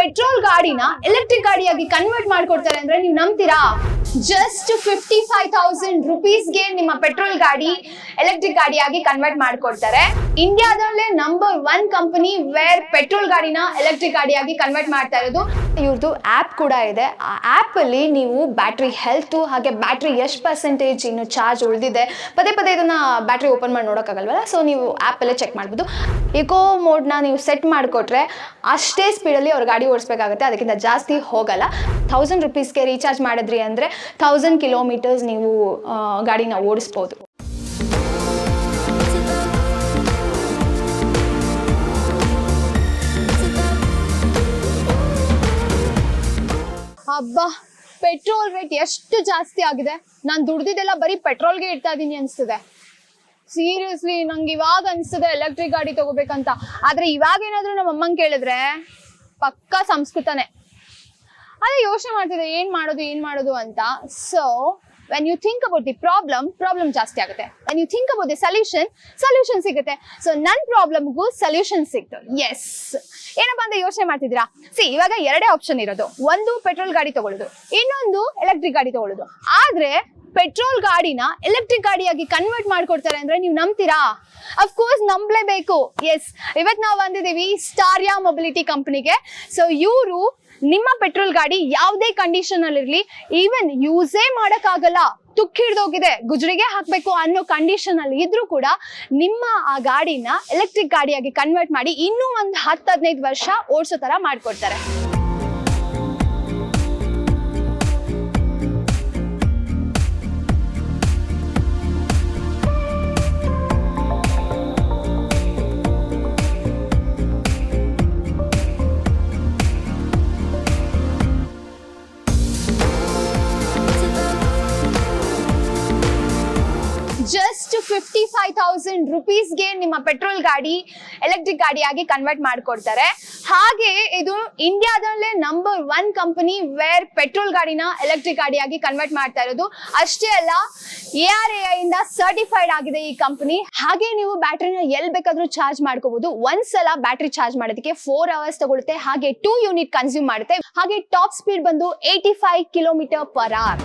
Petrol ಗಾಡಿನ electric ಗಾಡಿಯಾಗಿ convert ಮಾಡ್ಕೊಡ್ತಾರೆ ಅಂದ್ರೆ ನೀವು ನಂಬ್ತೀರಾ? ಜಸ್ಟ್ ಫಿಫ್ಟಿ ಫೈವ್ ತೌಸಂಡ್ ರುಪೀಸ್ಗೆ ನಿಮ್ಮ ಪೆಟ್ರೋಲ್ ಗಾಡಿ ಎಲೆಕ್ಟ್ರಿಕ್ ಗಾಡಿಯಾಗಿ ಕನ್ವರ್ಟ್ ಮಾಡ್ಕೊಡ್ತಾರೆ. ಇಂಡಿಯಾದಲ್ಲೇ number one company where petrol ಗಾಡಿನ ಎಲೆಕ್ಟ್ರಿಕ್ ಗಾಡಿಯಾಗಿ ಕನ್ವರ್ಟ್ ಮಾಡ್ತಾ ಇರೋದು. ಇವ್ರದ್ದು ಆ್ಯಪ್ ಕೂಡ ಇದೆ. ಆ ಆ್ಯಪಲ್ಲಿ ನೀವು ಬ್ಯಾಟ್ರಿ ಹೆಲ್ತು ಹಾಗೆ ಬ್ಯಾಟ್ರಿ ಎಷ್ಟು ಪರ್ಸೆಂಟೇಜ್ ಇನ್ನು ಚಾರ್ಜ್ ಉಳಿದಿದೆ. ಪದೇ ಪದೇ ಇದನ್ನ ಬ್ಯಾಟ್ರಿ ಓಪನ್ ಮಾಡಿ ನೋಡೋಕ್ಕಾಗಲ್ವಲ್ಲ? ಸೊ ನೀವು ಆ್ಯಪಲ್ಲೇ ಚೆಕ್ ಮಾಡ್ಬೋದು. ಇಕೋ ಮೋಡ್ನ ನೀವು ಸೆಟ್ ಮಾಡಿಕೊಟ್ರೆ ಅಷ್ಟೇ ಸ್ಪೀಡಲ್ಲಿ ಅವ್ರ ಗಾಡಿ ಓಡಿಸ್ಬೇಕಾಗುತ್ತೆ. ಅದಕ್ಕಿಂತ ಜಾಸ್ತಿ ಹೋಗಲ್ಲ. ಥೌಸಂಡ್ ರುಪೀಸ್ಗೆ ರೀಚಾರ್ಜ್ ಮಾಡಿದ್ರಿ ಅಂದರೆ ಥೌಸಂಡ್ ಕಿಲೋಮೀಟರ್ಸ್ ನೀವು ಗಾಡಿನ ಓಡಿಸ್ಬೋದು. ಹಬ್ಬ ಪೆಟ್ರೋಲ್ ರೇಟ್ ಎಷ್ಟು ಜಾಸ್ತಿ ಆಗಿದೆ? ನಾನು ದುಡ್ದಿದ್ದೆಲ್ಲ ಬರೀ ಪೆಟ್ರೋಲ್ಗೆ ಇಡ್ತಾ ಇದ್ದೀನಿ ಅನಿಸ್ತದೆ. ಸೀರಿಯಸ್ಲಿ ನಂಗೆ ಇವಾಗ ಅನಿಸ್ತದೆ ಎಲೆಕ್ಟ್ರಿಕ್ ಗಾಡಿ ತಗೋಬೇಕಂತ. ಆದ್ರೆ ಇವಾಗ ಏನಾದ್ರು ನಮ್ಮ ಅಮ್ಮಂಗೆ ಕೇಳಿದ್ರೆ ಪಕ್ಕ ಸಂಸ್ಕೃತನೇ. ಅದೇ ಯೋಚನೆ ಮಾಡ್ತಿದ್ದೆ, ಏನ್ ಮಾಡೋದು ಏನ್ ಮಾಡೋದು ಅಂತ. So when you think about the problem problem ಜಾಸ್ತಿ ಆಗುತ್ತೆ. When you think about the solution solution ಸಿಗುತ್ತೆ. ಸೊ ನನ್ನ ಪ್ರಾಬ್ಲಮ್ಗೂ ಸೊಲ್ಯೂಷನ್ ಸಿಗ್ತು ಎಸ್ ಏನಪ್ಪಾ ಅಂತ ಯೋಚನೆ ಮಾಡ್ತಿದ್ದೀರಾ? ಸಿ ಇವಾಗ ಎರಡೇ ಆಪ್ಷನ್ ಇರೋದು. ಒಂದು ಪೆಟ್ರೋಲ್ ಗಾಡಿ ತಗೊಳ್ಳೋದು. ಇನ್ನೊಂದು ಎಲೆಕ್ಟ್ರಿಕ್ ಗಾಡಿ ತಗೊಳ್ಳೋದು. ಆದ್ರೆ ಪೆಟ್ರೋಲ್ ಗಾಡಿನ ಎಲೆಕ್ಟ್ರಿಕ್ ಗಾಡಿಯಾಗಿ ಕನ್ವರ್ಟ್ ಮಾಡ್ಕೊಡ್ತಾರೆ ಅಂದ್ರೆ ನೀವು ನಂಬ್ತೀರಾ? ಅಫ್ಕೋರ್ಸ್ ನಂಬಲೇಬೇಕು. ಎಸ್ ಇವತ್ತು ನಾವು ಬಂದಿದ್ದೀವಿ ಸ್ಟಾರಿಯಾ ಮೊಬಿಲಿಟಿ ಕಂಪ್ನಿಗೆ ಸೊ ಇವರು ನಿಮ್ಮ ಪೆಟ್ರೋಲ್ ಗಾಡಿ ಯಾವುದೇ ಕಂಡೀಷನ್ ಅಲ್ಲಿ ಇರ್ಲಿ ಈವನ್ ಯೂಸೇ ಮಾಡಕ್ಕಾಗಲ್ಲ. ತುಕ್ ಹಿಡ್ದೋಗಿದೆ ಗುಜರಿಗೆ ಹಾಕಬೇಕು ಅನ್ನೋ ಕಂಡೀಷನ್ ಅಲ್ಲಿ ಇದ್ರೂ ಕೂಡ ನಿಮ್ಮ ಆ ಗಾಡಿನ ಎಲೆಕ್ಟ್ರಿಕ್ ಗಾಡಿಯಾಗಿ ಕನ್ವರ್ಟ್ ಮಾಡಿ ಇನ್ನೂ ಒಂದು ಹತ್ತು ಹದಿನೈದು ವರ್ಷ ಓಡಿಸೋ ತರ ಮಾಡ್ಕೊಡ್ತಾರೆ. ತೌಸಂಡ್ ರುಪೀಸ್ಗೆ ನಿಮ್ಮ ಪೆಟ್ರೋಲ್ ಗಾಡಿ ಎಲೆಕ್ಟ್ರಿಕ್ ಗಾಡಿಯಾಗಿ ಕನ್ವರ್ಟ್ ಮಾಡಿಕೊಡ್ತಾರೆ. ಹಾಗೆ ಇದು ಇಂಡಿಯಾದಲ್ಲೇ number one company where petrol ಗಾಡಿನ ಎಲೆಕ್ಟ್ರಿಕ್ ಗಾಡಿಯಾಗಿ ಕನ್ವರ್ಟ್ ಮಾಡ್ತಾ ಇರೋದು. ಅಷ್ಟೇ ಅಲ್ಲ ಎ ಆರ್ ಎ ಇಂದ ಸರ್ಟಿಫೈಡ್ ಆಗಿದೆ ಈ ಕಂಪನಿ ಹಾಗೆ ನೀವು ಬ್ಯಾಟ್ರಿನ ಎಲ್ಲಿ ಬೇಕಾದ್ರೂ ಚಾರ್ಜ್ ಮಾಡ್ಕೋಬಹುದು ಒಂದ್ಸಲ ಬ್ಯಾಟ್ರಿ ಚಾರ್ಜ್ ಮಾಡೋದಕ್ಕೆ ಫೋರ್ ಅವರ್ಸ್ ತಗೊಳುತ್ತೆ. ಹಾಗೆ ಟೂ ಯೂನಿಟ್ ಕನ್ಸ್ಯೂಮ್ ಮಾಡುತ್ತೆ. ಹಾಗೆ ಟಾಪ್ ಸ್ಪೀಡ್ ಬಂದು eighty five kilometer per hour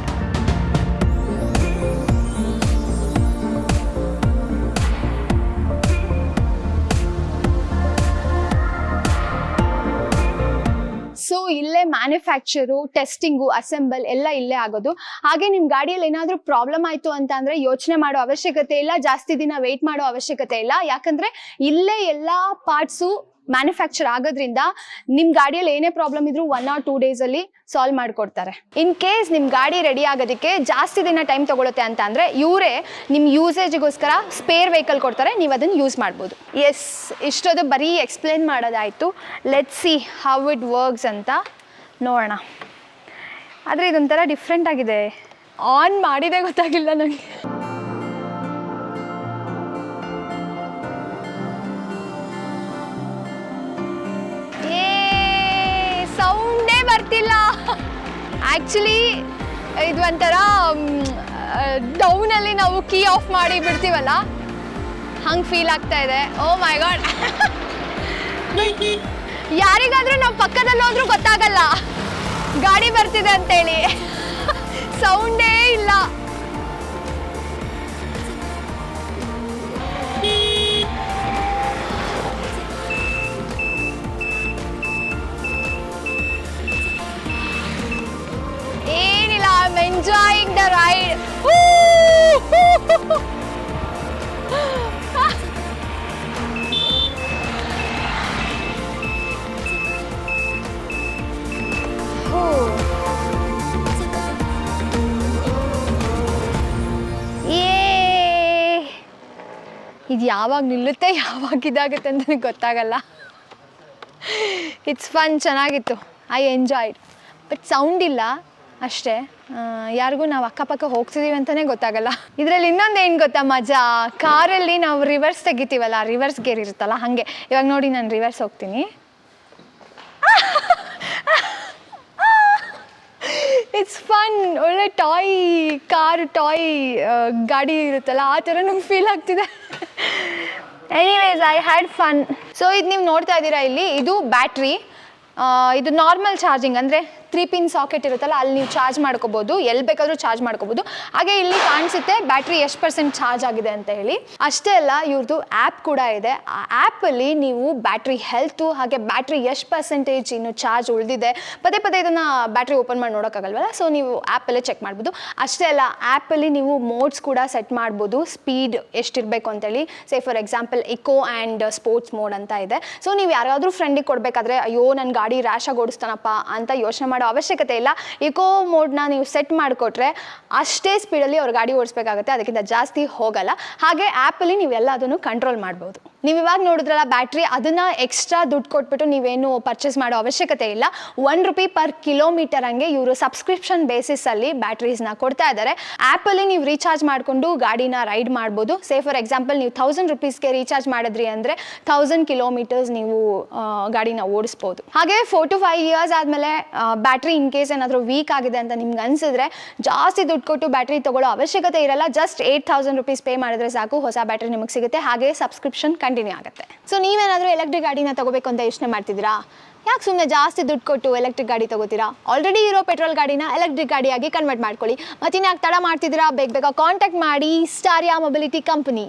manufacture testing assemble ಎಲ್ಲ ಇಲ್ಲೇ ಆಗೋದು. ಹಾಗೆ ನಿಮ್ಮ ಗಾಡಿಯಲ್ಲಿ ಏನಾದರೂ ಪ್ರಾಬ್ಲಮ್ ಆಯಿತು ಅಂತ ಅಂದರೆ ಯೋಚನೆ ಮಾಡೋ ಅವಶ್ಯಕತೆ ಇಲ್ಲ, ಜಾಸ್ತಿ ದಿನ ವೆಯ್ಟ್ ಮಾಡೋ ಅವಶ್ಯಕತೆ ಇಲ್ಲ. ಯಾಕಂದರೆ ಇಲ್ಲೇ ಎಲ್ಲ ಪಾರ್ಟ್ಸು ಮ್ಯಾನುಫ್ಯಾಕ್ಚರ್ ಆಗೋದ್ರಿಂದ ನಿಮ್ಮ ಗಾಡಿಯಲ್ಲಿ ಏನೇ ಪ್ರಾಬ್ಲಮ್ ಇದ್ರೂ ಒನ್ ಆರ್ ಟೂ ಡೇಸಲ್ಲಿ ಸಾಲ್ವ್ ಮಾಡಿಕೊಡ್ತಾರೆ. ಇನ್ ಕೇಸ್ ನಿಮ್ಮ ಗಾಡಿ ರೆಡಿ ಆಗೋದಕ್ಕೆ ಜಾಸ್ತಿ ದಿನ ಟೈಮ್ ತಗೊಳುತ್ತೆ ಅಂತ ಅಂದರೆ ಇವರೇ ನಿಮ್ಮ ಯೂಸೇಜಿಗೋಸ್ಕರ ಸ್ಪೇರ್ ವೆಹಿಕಲ್ ಕೊಡ್ತಾರೆ, ನೀವು ಅದನ್ನು ಯೂಸ್ ಮಾಡ್ಬೋದು. ಎಸ್ ಇಷ್ಟೊಂದು ಬರೀ explain ಮಾಡೋದಾಯಿತು. Let see how it works ಅಂತ. ನೋಡೋಣ. ಆದರೆ ಇದೊಂಥರ ಡಿಫ್ರೆಂಟ್ ಆಗಿದೆ. ಆನ್ ಮಾಡಿದೆ ಗೊತ್ತಾಗಿಲ್ಲ ನನಗೆ ಏ ಸೌಂಡೇ ಬರ್ತಿಲ್ಲ. ಆ್ಯಕ್ಚುಲಿ ಇದು ಒಂಥರ ಡೌನಲ್ಲಿ ನಾವು ಕೀ ಆಫ್ ಮಾಡಿ ಬಿಡ್ತೀವಲ್ಲ? ಹಂಗೆ ಫೀಲ್ ಆಗ್ತಾ ಇದೆ. ಓ ಮೈ ಗಾಡ್ ಯಾರಿಗಾದರೂ ನಾವು ಪಕ್ಕದಲ್ಲಿ ಹೋದ್ರೂ ಗೊತ್ತಾಗಲ್ಲ. ಗಾಡಿ ಬರ್ತಿದೆ ಅಂತೇಳಿ. ಸೌಂಡೇ ಇಲ್ಲ. ಏನಿಲ್ಲ ಐ ಎಂಜಾಯಿಂಗ್ ದ ರೈಡ್ ಇದು ಯಾವಾಗ ನಿಲ್ಲುತ್ತೆ, ಯಾವಾಗ ಇದಾಗುತ್ತೆ ಅಂತ ನನಗೆ ಗೊತ್ತಾಗಲ್ಲ. ಇಟ್ಸ್ ಫನ್ ಚೆನ್ನಾಗಿತ್ತು. ಐ ಎಂಜಾಯ್ಡ್ ಬಟ್ ಸೌಂಡ್ ಇಲ್ಲ ಅಷ್ಟೇ. ಯಾರಿಗೂ ನಾವು ಅಕ್ಕಪಕ್ಕ ಹೋಗ್ತಿದ್ದೀವಿ ಅಂತಲೇ ಗೊತ್ತಾಗಲ್ಲ. ಇದರಲ್ಲಿ ಇನ್ನೊಂದು ಏನು ಗೊತ್ತಾ, ಮಜಾ? ಕಾರಲ್ಲಿ ನಾವು ರಿವರ್ಸ್ ತೆಗಿತೀವಲ್ಲ ರಿವರ್ಸ್ ಗೇರ್ ಇರುತ್ತಲ್ಲ, ಹಾಗೆ. ಇವಾಗ ನೋಡಿ ನಾನು ರಿವರ್ಸ್ ಹೋಗ್ತೀನಿ. ಇಟ್ಸ್ ಫನ್ ಒಳ್ಳೆ ಟಾಯ್ ಕಾರ್ ಟಾಯ್ ಗಾಡಿ ಇರುತ್ತಲ್ಲ, ಆ ಥರ ನಂಗೆ ಫೀಲ್ ಆಗ್ತಿದೆ. Anyways I had fun so ಇದು ನೀವು ನೋಡ್ತಾ ಇದ್ದೀರಾ ಇಲ್ಲಿ, ಇದು ಬ್ಯಾಟ್ರಿ ಇದು ನಾರ್ಮಲ್ ಚಾರ್ಜಿಂಗ್ ಅಂದರೆ ತ್ರೀ ಪಿನ್ ಸಾಕೆಟ್ ಇರುತ್ತಲ್ಲ, ಅಲ್ಲಿ ನೀವು ಚಾರ್ಜ್ ಮಾಡ್ಕೋಬಹುದು ಎಲ್ಲಿ ಬೇಕಾದರೂ ಚಾರ್ಜ್ ಮಾಡ್ಕೋಬಹುದು ಹಾಗೆ ಇಲ್ಲಿ ಕಾಣಿಸುತ್ತೆ ಬ್ಯಾಟ್ರಿ ಎಷ್ಟು ಪರ್ಸೆಂಟ್ ಚಾರ್ಜ್ ಆಗಿದೆ ಅಂತ ಹೇಳಿ. ಅಷ್ಟೇ ಅಲ್ಲ ಇವ್ರದ್ದು ಆ್ಯಪ್ ಕೂಡ ಇದೆ. ಆ ಆ್ಯಪಲ್ಲಿ ನೀವು ಬ್ಯಾಟ್ರಿ ಹೆಲ್ತು ಹಾಗೆ ಬ್ಯಾಟ್ರಿ ಎಷ್ಟು ಪರ್ಸೆಂಟೇಜ್ ಇನ್ನು ಚಾರ್ಜ್ ಉಳಿದಿದೆ. ಪದೇ ಪದೇ ಇದನ್ನು ಬ್ಯಾಟ್ರಿ ಓಪನ್ ಮಾಡಿ ನೋಡೋಕ್ಕಾಗಲ್ವಲ್ಲ? ಸೊ ನೀವು ಆ್ಯಪಲ್ಲೇ ಚೆಕ್ ಮಾಡ್ಬೋದು. ಅಷ್ಟೇ ಅಲ್ಲ ಆ್ಯಪಲ್ಲಿ ನೀವು ಮೋಡ್ಸ್ ಕೂಡ ಸೆಟ್ ಮಾಡ್ಬೋದು. ಸ್ಪೀಡ್ ಎಷ್ಟಿರಬೇಕು ಅಂತೇಳಿ say for example eco and sports mode ಅಂತ ಇದೆ. ಸೊ ನೀವು ಯಾರಾದರೂ ಫ್ರೆಂಡಿಗೆ ಕೊಡಬೇಕಾದ್ರೆ, ಅಯ್ಯೋ ನನ್ನ ಗಾಡಿ ರ್ಯಾಶಾಗಿ ಓಡಿಸ್ತಾನಪ್ಪ ಅಂತ ಯೋಚನೆ ಮಾಡೋ ಅವಶ್ಯಕತೆ ಇಲ್ಲ. ಇಕೋ ಮೋಡ್ನ ನೀವು ಸೆಟ್ ಮಾಡಿಕೊಟ್ರೆ ಅಷ್ಟೇ ಸ್ಪೀಡಲ್ಲಿ ಅವ್ರು ಗಾಡಿ ಓಡಿಸ್ಬೇಕಾಗುತ್ತೆ. ಅದಕ್ಕಿಂತ ಜಾಸ್ತಿ ಹೋಗಲ್ಲ. ಹಾಗೆ ಆ್ಯಪಲ್ಲಿ ನೀವು ಅದನ್ನು ಕಂಟ್ರೋಲ್ ಮಾಡ್ಬೋದು. ನೀವು ಇವಾಗ ನೋಡಿದ್ರಲ್ಲ ಬ್ಯಾಟ್ರಿ ಅದನ್ನು ಎಕ್ಸ್ಟ್ರಾ ದುಡ್ಡು ಕೊಟ್ಬಿಟ್ಟು ನೀವೇನು ಪರ್ಚೇಸ್ ಮಾಡೋ ಅವಶ್ಯಕತೆ ಇಲ್ಲ. ಒನ್ ರುಪಿ ಪರ್ ಕಿಲೋಮೀಟರ್ ಹಂಗೆ ಇವರು ಸಬ್ಸ್ಕ್ರಿಪ್ಷನ್ ಬೇಸಿಸಲ್ಲಿ ಬ್ಯಾಟ್ರೀಸ್ನ ಕೊಡ್ತಾ ಇದ್ದಾರೆ ಆ್ಯಪಲ್ಲಿ ನೀವು ರೀಚಾರ್ಜ್ ಮಾಡಿಕೊಂಡು ಗಾಡಿನ ರೈಡ್ ಮಾಡ್ಬೋದು. ಸೇ ಫಾರ್ ಎಕ್ಸಾಂಪಲ್ ನೀವು ತೌಸಂಡ್ ರುಪೀಸ್ಗೆ ರೀಚಾರ್ಜ್ ಮಾಡಿದ್ರಿ ಅಂದರೆ ಥೌಸಂಡ್ ಕಿಲೋಮೀಟರ್ಸ್ ನೀವು ಗಾಡಿನ ಓಡಿಸ್ಬೋದು. ಹಾಗೆ ಫೋರ್ ಟು ಫೈವ್ ಇಯರ್ಸ್ ಆದಮೇಲೆ ಬ್ಯಾಟ್ರಿ ಇನ್ ಕೇಸ್ ಏನಾದರೂ ವೀಕ್ ಆಗಿದೆ ಅಂತ ನಿಮ್ಗೆ ಅನಿಸಿದ್ರೆ ಜಾಸ್ತಿ ದುಡ್ಡು ಕೊಟ್ಟು ಬ್ಯಾಟ್ರಿ ತೊಗೊಳ್ಳೋ ಅವಶ್ಯಕತೆ ಇರಲ್ಲ. Just eight thousand rupees pay ಮಾಡಿದ್ರೆ ಸಾಕು, ಹೊಸ ಬ್ಯಾಟ್ರಿ ನಿಮಗೆ ಸಿಗುತ್ತೆ. ಹಾಗೆ ಸಬ್ಸ್ಕ್ರಿಪ್ಷನ್ ಕಂಟಿನ್ಯೂ ಆಗುತ್ತೆ. ಸೊ ನೀವೇನಾದರೂ ಎಲೆಕ್ಟ್ರಿಕ್ ಗಾಡಿನ ತಗೋಬೇಕು ಅಂತ ಯೋಚನೆ ಮಾಡ್ತಿದ್ದೀರಾ? ಯಾಕೆ ಸುಮ್ಮನೆ ಜಾಸ್ತಿ ದುಡ್ಡು ಕೊಟ್ಟು ಎಲೆಕ್ಟ್ರಿಕ್ ಗಾಡಿ ತಗೋತೀರಾ? ಆಲ್ರೆಡಿ ಇರೋ ಪೆಟ್ರೋಲ್ ಗಾಡಿನ ಎಲೆಕ್ಟ್ರಿಕ್ ಗಾಡಿಯಾಗಿ ಕನ್ವರ್ಟ್ ಮಾಡ್ಕೊಳ್ಳಿ. ಮತ್ತಿನ್ಯಾಕೆ ತಡ ಮಾಡ್ತಿದ್ದೀರಾ? ಬೇಗ ಬೇಗ ಕಾಂಟ್ಯಾಕ್ಟ್ ಮಾಡಿ ಸ್ಟಾರಿಯಾ ಮೊಬಿಲಿಟಿ ಕಂಪನಿ